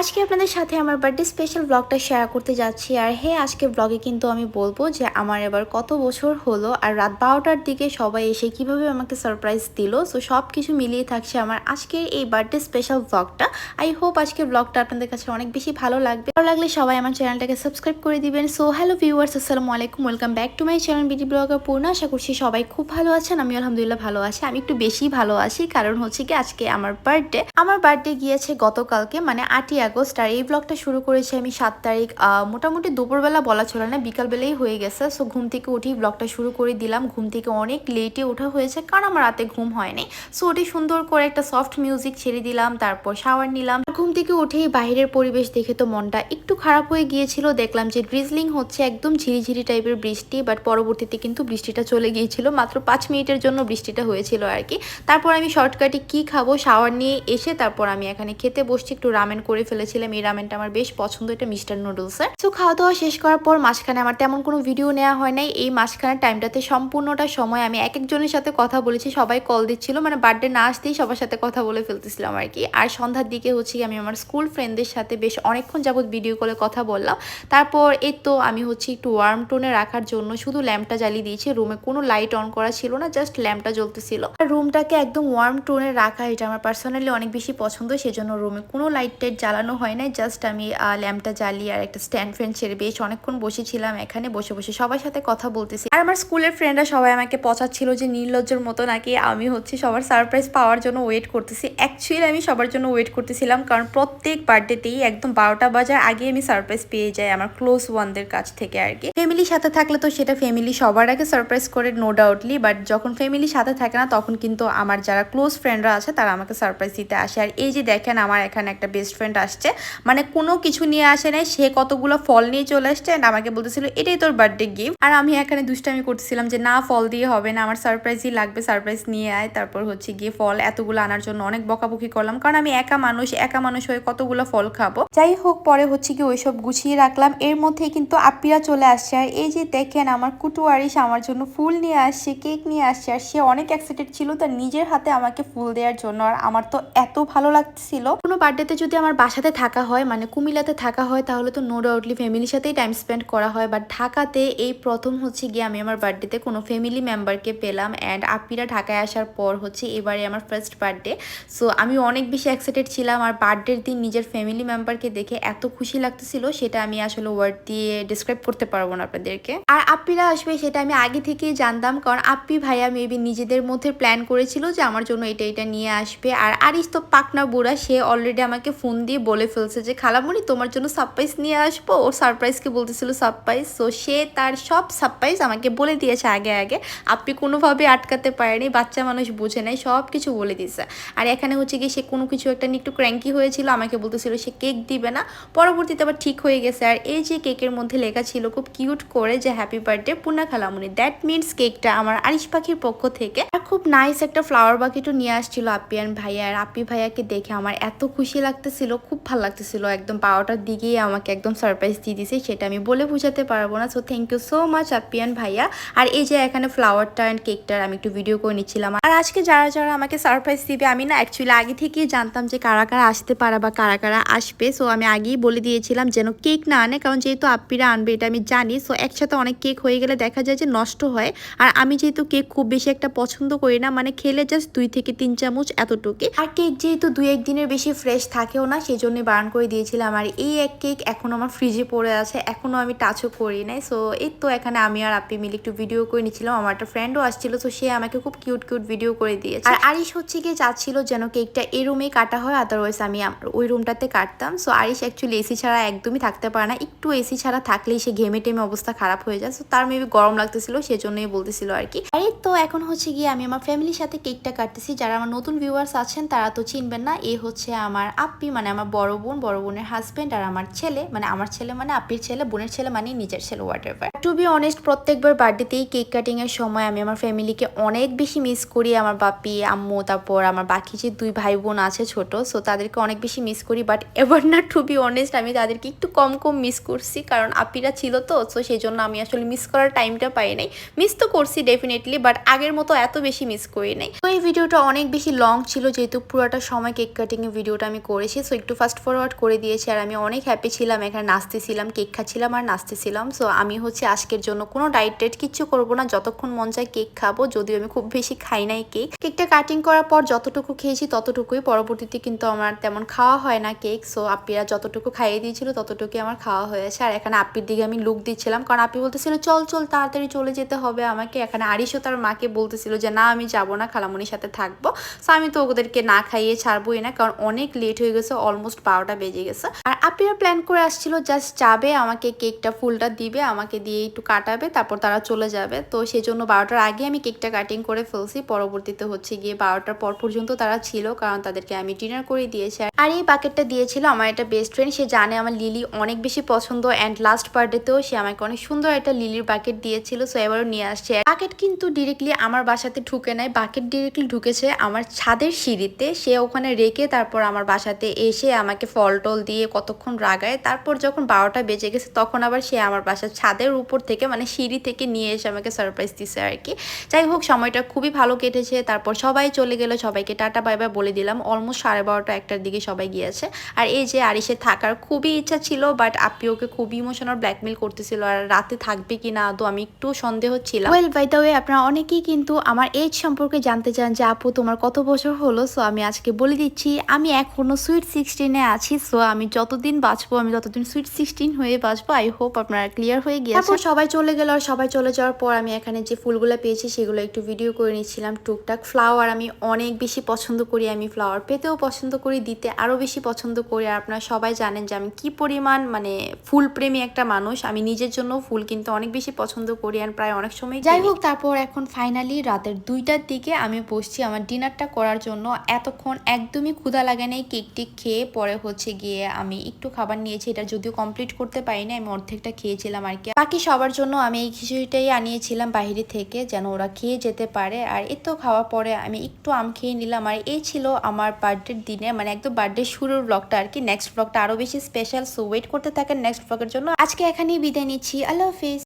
আজকে আপনাদের সাথে আমার বার্থডে স্পেশাল ব্লগটা শেয়ার করতে যাচ্ছি। আর হে, আজকে ব্লগে কিন্তু আমি বলব যে আমার এবার কত বছর হলো আর রাত বারোটার দিকে সবাই এসে কীভাবে আমাকে সারপ্রাইজ দিল। সো সব কিছু মিলিয়ে থাকছে আমার আজকের এই বার্থডে স্পেশাল ব্লগটা আই হোপ আজকের ব্লগটা আপনাদের কাছে অনেক বেশি ভালো লাগবে। ভালো লাগলে সবাই আমার চ্যানেলটাকে সাবস্ক্রাইব করে দিবেন। সো হ্যালো ভিউয়ার্স আসসালামু আলাইকুম। Welcome back to my channel BD blogger পূর্ণ আশা করছি সবাই খুব ভালো আছেন। আমি আলহামদুলিল্লাহ ভালো আছি। আমি একটু বেশি ভালো আছি। কারণ হচ্ছে কি, আজকে আমার বার্থডে আমার বার্থডে গিয়েছে গতকালকে মানে আটই আগস্ট আর এই ব্লগটা শুরু করেছি আমি সাত তারিখ। মোটামুটি দুপুরবেলা বলা চলে না বিকালবেলাই হয়ে গেছে। সো ঘুম থেকে উঠেই ব্লগটা শুরু করে দিলাম। ঘুম থেকে অনেক লেটে ওঠা হয়েছে, কারণ আমার রাতে ঘুম হয়নি। সো ওটি সুন্দর করে একটা সফট মিউজিক ছেড়ে দিলাম, তারপর শাওয়ার নিলাম। ঘুম থেকে উঠেই বাইরের পরিবেশ দেখে তো মনটা একটু খারাপ হয়ে গিয়েছিল। দেখলাম যে ড্রিজলিং হচ্ছে একদম ঝিরিঝিরি টাইপের বৃষ্টি বাট পরবর্তীতে কিন্তু বৃষ্টিটা চলে গিয়েছিল। মাত্র পাঁচ মিনিটের জন্য বৃষ্টিটা হয়েছিল আর কি। তারপর আমি শর্টকাটে কি খাব, শাওয়ার নিয়ে এসে তারপর আমি এখানে খেতে বসছি, একটু রামেন করে ফেলেছিলাম। এই রামেনটা আমার বেশ পছন্দ, এটা মিস্টার নুডলসের তো খাওয়া দাওয়া শেষ করার পর মাঝখানে আমার তেমন কোনো ভিডিও নেওয়া হয় নাই। এই মাঝখানের টাইমটাতে সম্পূর্ণটা সময় আমি এক একজনের সাথে কথা বলেছি, সবাই কল দিচ্ছিল। মানে বার্থডে না আসতেই সবার সাথে কথা বলে ফেলতেছিলাম আর কি। আর সন্ধ্যার দিকে হচ্ছে আমি আমার স্কুল ফ্রেন্ডদের সাথে বেশ অনেকক্ষণ যাবত ভিডিও কলে কথা বললাম। তারপর এই তো আমি হচ্ছে একটু ওয়ার্ম টোনে রাখার জন্য শুধু ল্যাম্পটা জ্বালিয়ে দিয়েছি। রুমে কোনো লাইট অন করা ছিল না জাস্ট ল্যাম্পটা জ্বলতেছিল। আর রুমটাকে একদম ওয়ার্ম টোনে রাখা, এটা আমার পার্সোনালি অনেক বেশি পছন্দ, সেজন্য রুমে কোনো লাইট টাইট জ্বালানো হয় নাই। জাস্ট আমি ল্যাম্পটা জ্বালিয়ে আর একটা স্ট্যান্ড ফ্যান ছেড়ে বেশ অনেকক্ষণ বসেছিলাম এখানে, বসে বসে সবার সাথে কথা বলতেছি। আর আমার স্কুলের ফ্রেন্ডরা সবাই আমাকে পচাচ্ছিল যে নির্লজ্জর মতো নাকি আমি হচ্ছে সবার সারপ্রাইজ পাওয়ার জন্য ওয়েট করতেছি। অ্যাকচুয়ালি আমি সবার জন্য ওয়েট করতেছিলাম কারণ প্রত্যেক বার্থডেতেই একদম বারোটা বাজার আগে আমি সারপ্রাইজ পেয়ে যাই আমার ক্লোজ ওয়ানদের কাছ থেকে আর কি। ফ্যামিলির সাথে থাকলে তো সেটা ফ্যামিলি সবার আগে সারপ্রাইজ করে নো ডাউটলি বাট যখন ফ্যামিলির সাথে থাকে না, তখন কিন্তু আমার যারা ক্লোজ ফ্রেন্ডরা আছে, তারা আমাকে সারপ্রাইজ দিতে আসে। আর এই যে দেখেন আমার এখানে একটা বেস্ট ফ্রেন্ড আসছে মানে কোনো কিছু নিয়ে আসে নাই, সে কতগুলো ফল নিয়ে চলে আসছে and আমাকে বলতেছিল, এটাই তোর বার্থডে গিফট আর আমি এখানে দুষ্টামি করতেছিলাম যে, না, ফল দিয়ে হবে না, আমার সারপ্রাইজই লাগবে সারপ্রাইজ নিয়ে আয়। তারপর হচ্ছে গিয়ে ফল এতগুলো আনার জন্য অনেক বকাবকি করলাম, কারণ আমি একা মানুষ, একা মানুষ হয়ে কতগুলো ফল খাব? যাই হোক, পরে হচ্ছে কি ওইসব গুছিয়ে রাখলাম। এর মধ্যে কিন্তু আপিরা চলে আসছে। আর এই যে দেখেন, আমার কুটু আরিস আমার জন্য ফুল নিয়ে আসছে, কেক নিয়ে আসছে। আর সে অনেক এক্সাইটেড ছিল তার নিজের হাতে আমাকে ফুল দেওয়ার জন্য। আর আমার তো এত ভালো লাগছিল। কোনো বার্থডেতে যদি আমার বাসাতে থাকা হয় মানে কুমিল্লাতে থাকা হয়, তাহলে তো নো ডাউটলি ফ্যামিলির সাথেই টাইম স্পেন্ড করা হয়। বাট ঢাকাতে এই প্রথম হচ্ছে গিয়ে আমি আমার বার্থডেতে কোনো ফ্যামিলি মেম্বারকে পেলাম। অ্যান্ড আপিরা ঢাকায় আসার পর হচ্ছে এবারে আমার ফার্স্ট বার্থডে সো আমি অনেক বেশি এক্সাইটেড ছিলাম। আর বার্থডের দিন নিজের ফ্যামিলি মেম্বারকে দেখে এত খুশি লাগতেছিল, সেটা আমি আসলে ওয়ার্ড দিয়ে ডিসক্রাইব করতে পারব না আপনাদেরকে। আর আপ্পিরা আসবে, সেটা আমি আগে থেকেই জানতাম, কারণ আপ্পি ভাইয়া মেবি নিজেদের মধ্যে প্ল্যান করেছিল যে আমার জন্য এটা এটা নিয়ে আসবে। আর আরিস তো পাকনা বুড়া, সে অলরেডি আমাকে ফোন দিয়ে বলে ফেলছে যে খালামণি তোমার জন্য সারপ্রাইজ নিয়ে আসব। ওর সারপ্রাইজকে বলতেছিল সারপ্রাইজ সো সে তার সব সারপ্রাইজ আমাকে বলে দিয়েছে আগে আগে। আপ্পি কোনোভাবে আটকাতে পারেনি, বাচ্চা মানুষ বুঝে নেয় সব কিছু বলে দিয়েছে। আর এখানে হচ্ছে গিয়ে সে কোনো কিছু একটা নিয়ে একটু ক্র্যাঙ্কি হয়েছিল, আমাকে বলতেছিল সে কেক দিবে না। পরবর্তীতে আবার ঠিক হয়ে গেছে। আর এই যে কেকের মধ্যে লেখা ছিল খুব কিউট করে যে হ্যাপি বার্থডে পূর্ণা খালামুনি দ্যাট মিনস কেকটা আমার আরিশ পাখির পক্ষ থেকে। আর খুব নাইস একটা ফ্লাওয়ার বাকিটও নিয়ে আসছিল আপিয়ান ভাইয়া। আর আপি ভাইয়াকে দেখে আমার এত খুশি লাগতেছিল, খুব ভালো লাগতেছিল। একদম বারোটার দিকেই আমাকে একদম সারপ্রাইজ দিয়ে দিছে, সেটা আমি বলে বোঝাতে পারব না। So thank you so much আপিয়ান ভাইয়া। আর এই যে এখানে ফ্লাওয়ারটা অ্যান্ড কেকটার আমি একটু ভিডিও করে নিচ্ছিলাম। আর আজকে যারা যারা আমাকে সারপ্রাইজ দিবে, আমি না অ্যাকচুয়ালি আগে থেকেই জানতাম যে কারা কারা আসতে পারে বা কারা কারা আসবে। সো আমি আগেই বলে দিয়েছিলাম যেন কেক না আনে, কারণ যেহেতু আপ্পিরা আনবে, এটা আমি জানি। সো একসাথে অনেক কেক হয়ে গেলে দেখা যায় যে নষ্ট হয়। আর আমি যেহেতু কেক খুব বেশি একটা পছন্দ করি না মানে খেলে জাস্ট দুই থেকে তিন চামচ এতটুকু। আর কেক যেহেতু দুই এক দিনের বেশি ফ্রেশ থাকেও না সেই জন্য বারণ করে দিয়েছিলাম। আর এই এক কেক এখন আমার ফ্রিজে পড়ে আছে এখনও আমি টাচও করি নাই। সো এই তো এখানে আমি আর আপি মিলে একটু ভিডিও করে নিয়েছিলাম আমার একটা ফ্রেন্ডও আসছিল তো সে আমাকে খুব কিউট কিউট ভিডিও করে দিয়েছে। আর আরিশ হচ্ছে গিয়ে চাচ্ছিল যেন কেকটা এই রুমেই কাটা হয় আদারওয়াইজ আমি আমার ওই রুমটাতে কাটতাম। সো আরিশ অ্যাকচুয়ালি এসি ছাড়া একদমই থাকতে পারে না। একটু এসি ছাড়া থাকলেই সে ঘেমে টেমে অবস্থা খারাপ হয়ে যায়। সো তার মেবি গরম লাগতেছিল, সেজন্যই বলতেছিল আর কি। আর, তো এখন হচ্ছে গিয়ে আমি আমার ফ্যামিলির সাথে কেকটা কাটতেছি। যারা আমার নতুন ভিউয়ার্স আছেন, তারা তো চিনবেন না, এ হচ্ছে আমার আপ্পি মানে আমার বড় বোন, বড় বোনের হাজবেন্ড আর আমার ছেলে। মানে আমার ছেলে মানে আপ্পির ছেলে, বোনের ছেলে মানে নিজের ছেলে হোয়াট টু বি অনেস্ট প্রত্যেকবার বার্থডেতেই কেক কাটিং এর সময় আমি আমার ফ্যামিলিকে অনেক বেশি মিস করি। আমার বাপি, আম্মু, তারপর আমার বাকি যে দুই ভাই বোন আছে ছোট সো তাদেরকে অনেক বেশি মিস করি বাট এবার না টু বি অনেস্ট আমি তাদেরকে একটু কম কম মিস করছি, কারণ আপিরা ছিল তো সো সেই জন্য আমি আসলে মিস করার টাইমটা পাই নাই। মিস তো করছি ডেফিনেটলি বাট আগের মতো এত বেশি মিস করি নাই। তো এই ভিডিওটা অনেক বেশি লং ছিল, যেহেতু পুরোটা সময় কেক কাটিং এর ভিডিওটা আমি করেছি সো একটু ফাস্ট ফরওয়ার্ড করে দিয়েছি, আর আমি অনেক হ্যাপি ছিলাম, এখানে নাচতেছিলাম কেক খাচ্ছিলাম, আর নাচতেছিলাম সো আমি হচ্ছে আজকের জন্য কোনো ডায়েট টেট কিচ্ছু করব না, যতক্ষণ মন চায় কেক খাব, যদিও আমি খুব বেশি খাই নাই কেক কেকটা কাটিং করার পর যতটুকু খেয়েছি, ততটুকুই, পরবর্তীতে কিন্তু আমার তেমন খাওয়া হয় না কেক সো আপিরা যতটুকু খাইয়ে দিয়েছিল ততটুকুই আমার খাওয়া হয়েছে আর এখানে আপির দিকে আমি লুক দিচ্ছিলাম, কারণ আপি বলতেছিল, চল চল, তাড়াতাড়ি চলে যেতে হবে আমাকে। এখানে আরিশও তার মাকে বলতেছিল যে, না, আমি যাব না, খালামনির সাথে থাকব। সো আমি তো ওদেরকে না খাইয়ে ছাড়বোই না, কারণ অনেক লেট হয়ে গেছে অলমোস্ট বারোটা বেজে গেছে। আর আপিরা প্ল্যান করে আসছিল, জাস্ট যাবে, আমাকে কেকটা ফুলটা দিবে, আমাকে দিয়ে একটু কাটাবে, তারপর তারা চলে যাবে। তো সেই জন্য বারোটার আগে আমি কেকটা কাটিং করে ফেলছি, পরবর্তীতে হচ্ছে গিয়ে বারোটার পর পর্যন্ত তারা ছিল, কারণ তাদেরকে আমি ডিনার করে দিয়েছি। আর এই বাকেটটা দিয়েছিল আমার একটা বেস্ট ফ্রেন্ড সে জানে আমার লিলি অনেক বেশি পছন্দ অ্যান্ড লাস্ট বার্থডেতেও সে আমাকে অনেক সুন্দর একটা লিলির বাকেট দিয়েছিল সো এবারও নিয়ে আসছে। বাকেট কিন্তু ডিরেক্টলি আমার বাসাতে ঢুকে নেয় বাকেট ডিরেক্টলি ঢুকেছে আমার ছাদের সিঁড়িতে। সে ওখানে রেখে তারপর আমার বাসাতে এসে আমাকে ফল টল দিয়ে কতক্ষণ রাগায়, তারপর যখন বারোটা বেজে গেছে তখন আবার সে আমার বাসার ছাদের উপর থেকে মানে সিঁড়ি থেকে নিয়ে এসে আমাকে সারপ্রাইজ দিছে আর কি। যাই হোক, সময়টা খুবই ভালো কেটেছে, তারপর সবাই চলে গেল, সবাইকে টাটা বাই বাই বলে দিলাম। অলমোস্ট সাড়ে বারোটা একটার সবাই গিয়েছে। আর এই যে আরিসে থাকার খুবই ইচ্ছা ছিল বাট আপনি ওকে খুবই ইমোশনাল ব্ল্যাকমেল করতেছিল। আর রাতে থাকবে কি না তো আমি একটু সন্দেহ ছিলাম। ওয়েল বাই দ্য ওয়ে আপনারা অনেকেই কিন্তু আমার এজ সম্পর্কে জানতে চান যে আপু তোমার কত বছর হলো? সো আমি আজকে বলে দিচ্ছি আমি এখনও সুইট সিক্সটিনে আছি। সো আমি যতদিন বাঁচবো আমি ততদিন সুইট সিক্সটিন হয়ে বাঁচবো। আই হোপ আপনারা ক্লিয়ার হয়ে গিয়েছে। তারপর সবাই চলে গেল। আর সবাই চলে যাওয়ার পর আমি এখানে যে ফুলগুলো পেয়েছি সেগুলো একটু ভিডিও করে নিচ্ছিলাম। টুকটাক ফ্লাওয়ার আমি অনেক বেশি পছন্দ করি। আমি ফ্লাওয়ার পেতেও পছন্দ করি দিতে আরও বেশি পছন্দ করি। আর আপনারা সবাই জানেন যে আমি কি পরিমাণ মানে ফুল প্রেমী একটা মানুষ। আমি নিজের জন্য ফুল কিন্তু অনেক বেশি পছন্দ করি আর প্রায় অনেক সময় যাই হোক তারপর এখন ফাইনালি রাতের দুইটার দিকে আমি বসছি আমার ডিনারটা করার জন্য। এতক্ষণ একদমই ক্ষুধা লাগে নাই কেক টেক খেয়ে। পরে হচ্ছে গিয়ে আমি একটু খাবার নিয়েছি। এটা যদিও কমপ্লিট করতে পারিনি আমি অর্ধেকটা খেয়েছিলাম আর কি। বাকি সবার জন্য আমি এই খিচুড়িটাই আনিয়েছিলাম বাইরে থেকে যেন ওরা খেয়ে যেতে পারে। আর এ তো খাওয়ার পরে আমি একটু আম খেয়ে নিলাম। আর এই ছিল আমার বার্থডের দিনে মানে একদম বার্থডে শুরুর ব্লগটা আর কি। নেক্সট ব্লগটা আরও বেশি স্পেশাল সো ওয়েট করতে থাকেন নেক্সট ব্লগের জন্য। আজকে এখানেই বিদায় নিচ্ছি। আল্লাহ হাফিজ